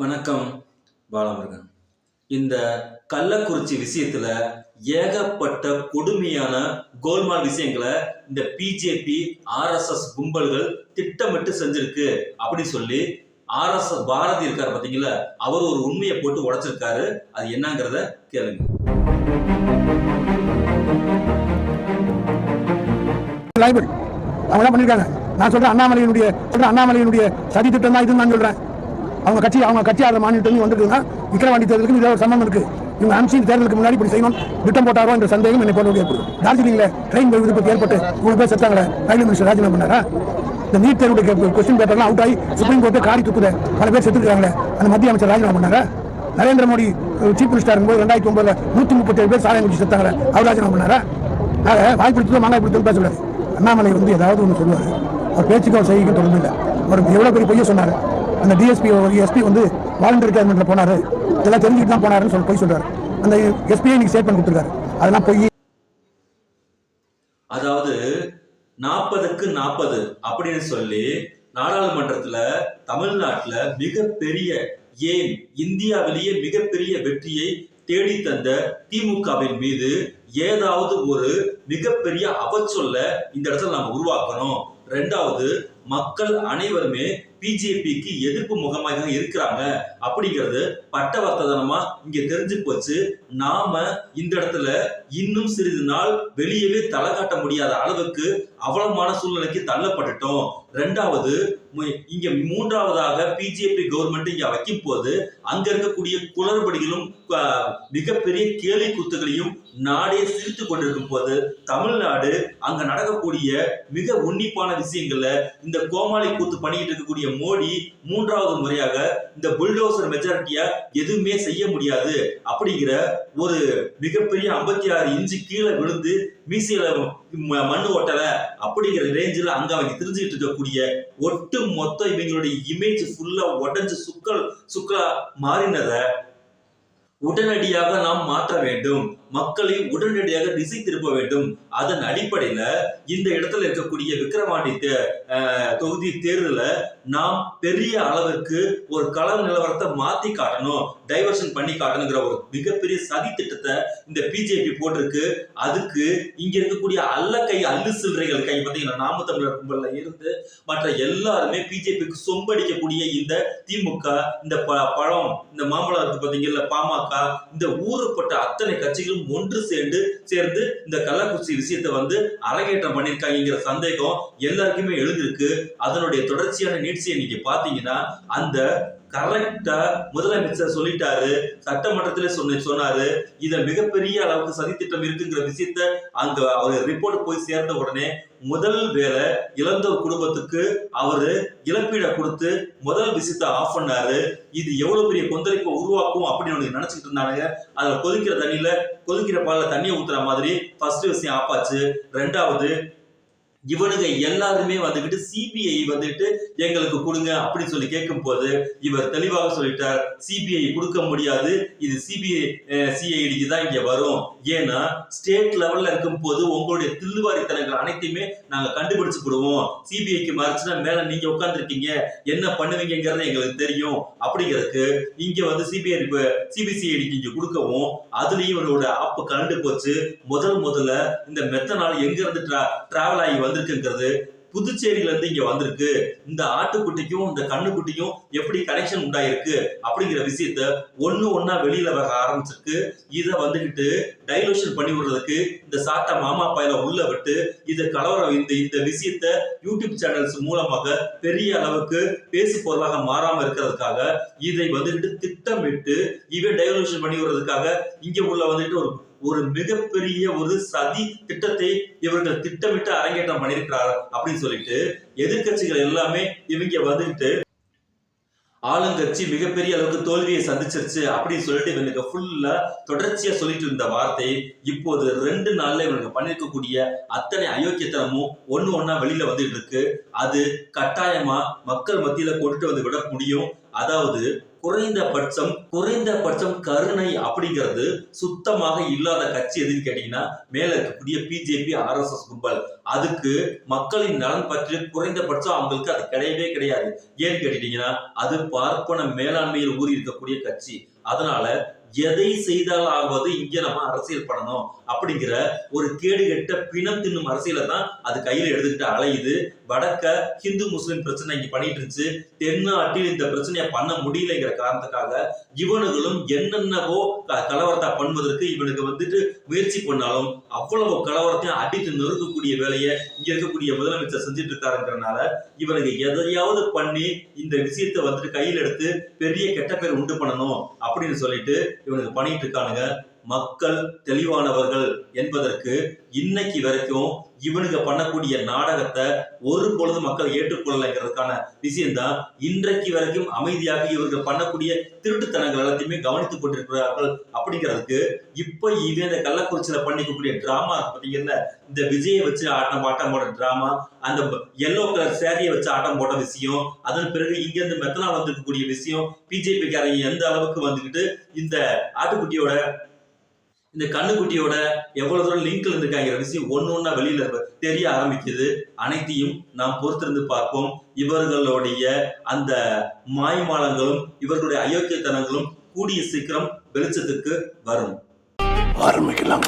வணக்கம் பாலமுருகன். இந்த கள்ளக்குறிச்சி விஷயத்துல ஏகப்பட்ட கொடுமையான கோல்மால் விஷயங்களை இந்த பிஜேபி ஆர்எஸ்எஸ் கும்பல்கள் திட்டமிட்டு செஞ்சிருக்கு அப்படி சொல்லி ஆர்எஸ்எஸ் பாரதி இருக்காரு பாத்தீங்களா? அவர் ஒரு உண்மையை போட்டு உடைச்சிருக்காரு. அது என்னங்கிறத கேளுங்க. லைப்ரரி அவங்க பண்ணிருக்காங்க? நான் சொல்றேன் அண்ணாமலையினுடைய சொல்றேன் அண்ணாமலையினுடைய சதி திட்டம் தான் இதுன்னு நான் சொல்றேன். அவங்க கட்சி அவங்க கட்சி ஆடுற மாநிலத்தில் வந்துருக்குன்னா விக்கிரவாண்டி தேர்தலுக்கு இதில் ஒரு சம்பந்தம் இருக்கு. இவங்க அம்சி தேர்தலுக்கு முன்னாடி இப்படி செய்யணும். திட்டம் போட்டாரோ என்ற சந்தேகம் என்னை போல ஏற்படும் டார்ஜிலிங்கில் ட்ரெயின் விருப்பத்தை ஏற்பட்டு மூணு பேர் செத்தாங்களே? ரயில்வே மினிஸ்டர் ராஜினாமா பண்ணாரா? இந்த நீட் தேர்வுடைய கொஸ்டின் பேப்பர்லாம் அவுட் ஆகி சுப்ரீம் கோர்ட்டு காரி துப்புத. பல பேர் செத்துருக்காங்களே. அந்த மத்திய அமைச்சர் ராஜினாமா பண்ணாரா? நரேந்திர மோடி சீஃப் மினிஸ்டர் இருக்கும்போது ரெண்டாயிரத்தி ஒன்பதுல நூற்றி முப்பத்தேழு பேர் சாலை முடிச்சு செத்தாங்களே. அவர் ராஜினாமா பண்ணாரா? ஆக வாய்ப்பு எடுத்து மாங்காய் பிடித்து பேசக்கூடாது அண்ணாமலை வந்து ஏதாவது ஒன்று சொல்லுவார். அவர் பேச்சுக்கு அவர் செய்திக்கும் தொடர்பு இல்லை அவர் எவ்வளோ பெரிய பொய்ய சொன்னார்? அந்த டிஎஸ்பி எஸ்பி வந்து வாலண்டரி ரிட்டையர்மெண்ட்ல போனாரு. இதெல்லாம் தெரிஞ்சுட்டு தான் போனாருன்னு சொல்லி போய் சொல்றாரு. அந்த எஸ்பிஐ இன்னைக்கு ஸ்டேட்மெண்ட் கொடுத்துருக்காரு. அதெல்லாம் போய். அதாவது நாற்பதுக்கு நாற்பது அப்படின்னு சொல்லி நாடாளுமன்றத்துல தமிழ்நாட்டுல மிகப்பெரிய ஏன் இந்தியாவிலேயே மிகப்பெரிய வெற்றியை தேடி தந்த திமுகவின் மீது ஏதாவது ஒரு மிகப்பெரிய அவச்சொல்ல இந்த இடத்துல நம்ம உருவாக்கணும். ரெண்டாவது மக்கள் அனைவருமே பிஜேபிக்கு எதிர்ப்பு முகமாக இருக்கிறாங்க. அப்படிங்கிறது பட்டவர்த்தனமா இங்க தெரிஞ்சு போச்சு. நாம இந்த இடத்துல இன்னும் சிறிது நாள் வெளியவே தலை காட்ட முடியாத அளவுக்கு அவலமான சூழ்நிலைக்கு தள்ளப்பட்டுட்டோம். ரெண்டாவது இங்க மூன்றாவதாக பிஜேபி கவர்மெண்ட் இங்க வைக்கும் போது அங்க இருக்கக்கூடிய குளறுபடிகளும் மிகப்பெரிய கேலி குத்துகளையும் நாடே சிரித்து கொண்டிருக்கும் போது தமிழ்நாடு அங்க நடக்கக்கூடிய மிக உன்னிப்பான விஷயங்கள்ல இந்த கோமாளி கூத்து பண்ணிட்டு இருக்கக்கூடிய மோடி மூன்றாவது முறையாக இந்த புல்டோசர் மெஜாரிட்டியா எதுவுமே செய்ய முடியாது அப்படிங்கிற ஒரு மிகப்பெரிய ஐம்பத்தி ஆறு இன்ச்சு கீழே விழுந்து மீசையில மண்ணு ஒட்டல அப்படிங்கிற ரேஞ்சில் அங்க அவங்க தெரிஞ்சுக்கிட்டு இருக்கக்கூடிய ஒட்டு மொத்த இவங்களுடைய இமேஜ் ஃபுல்லா உடஞ்சு சுக்கல் சுக்கலா மாறினதை உடனடியாக நாம் மாற்ற வேண்டும். மக்களை உடனடியாக திசை திருப்ப வேண்டும். அதன் அடிப்படையில இந்த இடத்துல இருக்கக்கூடிய விக்கிரவாண்டி தொகுதி தேர்தல நாம் பெரிய அளவிற்கு ஒரு கள நிலவரத்தை மாத்தி காட்டணும் டைவர்ஷன் பண்ணி காட்டணுங்கிற ஒரு மிகப்பெரிய சதி திட்டத்தை இந்த பிஜேபி போட்டிருக்கு. அதுக்கு இங்க இருக்கக்கூடிய அல்ல கை அல்லு சில்லறைகள் கை பார்த்தீங்கன்னா நாம தமிழர் கும்பல்ல இருந்து மற்ற எல்லாருமே பிஜேபிக்கு சொம்படிக்கக்கூடிய இந்த திமுக இந்த ப- பழம் இந்த மாம்பழம் இருக்கு பாத்தீங்கல்ல பாமக இந்த ஊறுப்பட்ட அத்தனை கட்சிகளும் ஒன்று சேர்ந்து சேர்ந்து இந்த கள்ளக்குறிச்சி விஷயத்தை வந்து அரங்கேற்றம் பண்ணியிருக்காங்கிற சந்தேகம் எல்லாருக்குமே எழுந்திருக்கு. அதனுடைய தொடர்ச்சியான நீட்சியை நீங்க பாத்தீங்கன்னா அந்த கரெக்டா முதலமைச்சர் சொல்லிட்டாரு சட்டமன்றத்திலே சொன்ன சொன்னாரு. இதை மிகப்பெரிய அளவுக்கு சதித்திட்டம் இருக்குங்கிற விஷயத்த அங்க அவர் ரிப்போர்ட் போய் சேர்ந்த உடனே முதல் வேலை இழந்தோர் குடும்பத்துக்கு அவரு இழப்பீடை கொடுத்து முதல் விஷயத்த ஆஃப் பண்ணாரு. இது எவ்வளவு பெரிய கொந்தளிப்பை உருவாக்கும் அப்படின்னு நினைச்சிட்டு இருந்தானுங்க. அதுல கொதிக்கிற தண்ணியில கொதிக்கிற பாலில் தண்ணியை ஊத்துற மாதிரி ஃபர்ஸ்ட் விஷயம் ஆப்பாச்சு. ரெண்டாவது இவனுங்க எல்லாருமே வந்துகிட்டு சிபிஐ வந்துட்டு எங்களுக்கு கொடுங்க அப்படின்னு சொல்லி கேட்கும் போது இவர் தெளிவாக சொல்லிட்டார் சிபிஐ கொடுக்க முடியாது இது சிபிஐ சிஐடிக்கு தான் இங்க வரும். ஏன்னா ஸ்டேட் லெவல்ல இருக்கும் போது உங்களுடைய தில்லுவாரித்தனங்கள் அனைத்தையுமே நாங்க கண்டுபிடிச்சு போடுவோம் சிபிஐக்கு மறைச்சுன்னா மேல நீங்க உட்காந்துருக்கீங்க என்ன பண்ணுவீங்கிறது எங்களுக்கு தெரியும் அப்படிங்கிறதுக்கு இங்க வந்து சிபிஐ சிபிசிஐடிக்கு இங்க கொடுக்கவும் அதுலயும் இவனோட ஆப்பு கலண்டு போச்சு. முதல் முதல்ல இந்த மெத்தனால் எங்க இருந்து டிராவல் ஆகி வந்து வந்திருக்குங்கிறது புதுச்சேரியில இருந்து இங்க வந்திருக்கு. இந்த ஆட்டுக்குட்டிக்கும் இந்த கண்ணுக்குட்டியும் எப்படி கனெக்ஷன் உண்டாயிருக்கு அப்படிங்கிற விஷயத்த ஒண்ணு ஒண்ணா வெளியில வர ஆரம்பிச்சிருக்கு. இதை வந்துகிட்டு டைலூஷன் பண்ணி விடுறதுக்கு இந்த சாட்டா மாமா பாயில உள்ள விட்டு இதை கலவரம் இந்த இந்த விஷயத்த யூடியூப் சேனல்ஸ் மூலமாக பெரிய அளவுக்கு பேசு பொருளாக மாறாம இருக்கிறதுக்காக இதை வந்துகிட்டு திட்டமிட்டு இவன் டைலூஷன் பண்ணி விடுறதுக்காக இங்க உள்ள வந்துட்டு ஒரு ஒரு மிகப்பெரிய ஒரு சதி திட்டத்தை இவர்கள் திட்டமிட்டு அரங்கேற்றம் பண்ணியிருக்கிறார் அப்படின்னு சொல்லிட்டு எதிர்க்கட்சிகள் எல்லாமே இவங்க வந்துட்டு ஆளுங்கட்சி மிகப்பெரிய அளவுக்கு தோல்வியை சந்திச்சிருச்சு அப்படின்னு சொல்லிட்டு இவனுக்கு ஃபுல்லா தொடர்ச்சியா சொல்லிட்டு இருந்த வார்த்தை இப்போது ரெண்டு நாள்ல இவனுக்கு பண்ணிருக்கக்கூடிய அத்தனை அயோக்கியத்தனமும் ஒண்ணு ஒன்னா வெளியில வந்துட்டு இருக்கு. அது கட்டாயமா மக்கள் மத்தியில கொண்டுட்டு வந்து விட முடியும். அதாவது குறைந்தபட்சம் குறைந்தபட்சம் கருணை அப்படிங்கிறது சுத்தமாக இல்லாத கட்சி எதுன்னு கேட்டீங்கன்னா மேல இருக்கக்கூடிய பிஜேபி ஆர்எஸ்எஸ் கும்பல். அதுக்கு மக்களின் நலன் பற்றி குறைந்தபட்சம் அவங்களுக்கு அது கிடையவே கிடையாது. ஏன்னு கேட்டீங்கன்னா அது பார்ப்பன மேலாண்மையில் ஊறி இருக்கக்கூடிய கட்சி. அதனால எதை செய்தால் ஆவது இங்க நம்ம அரசியல் பண்ணணும் அப்படிங்கிற ஒரு கேடுகெட்ட பிணம் தின்னும் அரசியலை தான் அது கையில் எடுத்துக்கிட்டு அலையுது. வடக்க ஹிந்து முஸ்லிம் பிரச்சனை இங்க பண்ணிட்டு இருந்துச்சு. தென்னாட்டில் இந்த பிரச்சனையை பண்ண முடியலைங்கிற காரணத்துக்காக இவனுங்களும் என்னென்னவோ க- கலவரத்தை பண்ணுவதற்கு இவனுக்கு வந்துட்டு முயற்சி பண்ணாலும் அவ்வளவு கலவரத்தையும் அடித்து நொறுக்கக்கூடிய வேலையை இங்க இருக்கக்கூடிய முதலமைச்சர் செஞ்சுட்டு இருக்காருங்கிறனால இவனுக்கு எதையாவது பண்ணி இந்த விஷயத்தை வந்துட்டு கையில் எடுத்து பெரிய கெட்ட பேர் உண்டு பண்ணணும் அப்படின்னு சொல்லிட்டு இவனுக்கு பண்ணிட்டு இருக்கானுங்க. மக்கள் தெளிவானவர்கள் என்பதற்கு இன்னைக்கு வரைக்கும் இவனுங்க பண்ணக்கூடிய நாடகத்தை ஒரு பொழுது மக்கள் ஏற்றுக்கொள்ளலைங்கிறதுக்கான விஷயம்தான். இன்றைக்கு வரைக்கும் அமைதியாக இவர்கள் பண்ணக்கூடிய திருட்டுத்தனங்கள் எல்லாத்தையுமே கவனித்துக் கொண்டிருக்கிறார்கள் அப்படிங்கிறதுக்கு இப்ப இவன் இந்த கள்ளக்குறிச்சியில பண்ணிக்கக்கூடிய டிராமா பார்த்தீங்கன்னா இந்த விஜயை வச்சு ஆட்டம் ஆட்டம் போட டிராமா அந்த எல்லோ கலர் சேரியை வச்சு ஆட்டம் போட்ட விஷயம் அதன் பிறகு இங்கிருந்து மெத்தனால் வந்திருக்கக்கூடிய விஷயம் பிஜேபி காரங்க எந்த அளவுக்கு வந்துகிட்டு இந்த ஆட்டுக்குட்டியோட இந்த கண்ணுக்குட்டியோட எவ்வளவு தூரம் லிங்க்ல இருந்திருக்காங்கிற விஷயம் ஒண்ணு ஒண்ணா வெளியில தெரிய ஆரம்பிக்குது. அனைத்தையும் நாம் பொறுத்திருந்து பார்ப்போம். இவர்களுடைய அந்த மாய்மாலங்களும் இவர்களுடைய அயோக்கியத்தனங்களும் கூடிய சீக்கிரம் வெளிச்சத்துக்கு வரும். ஆரம்பிக்கலாம்.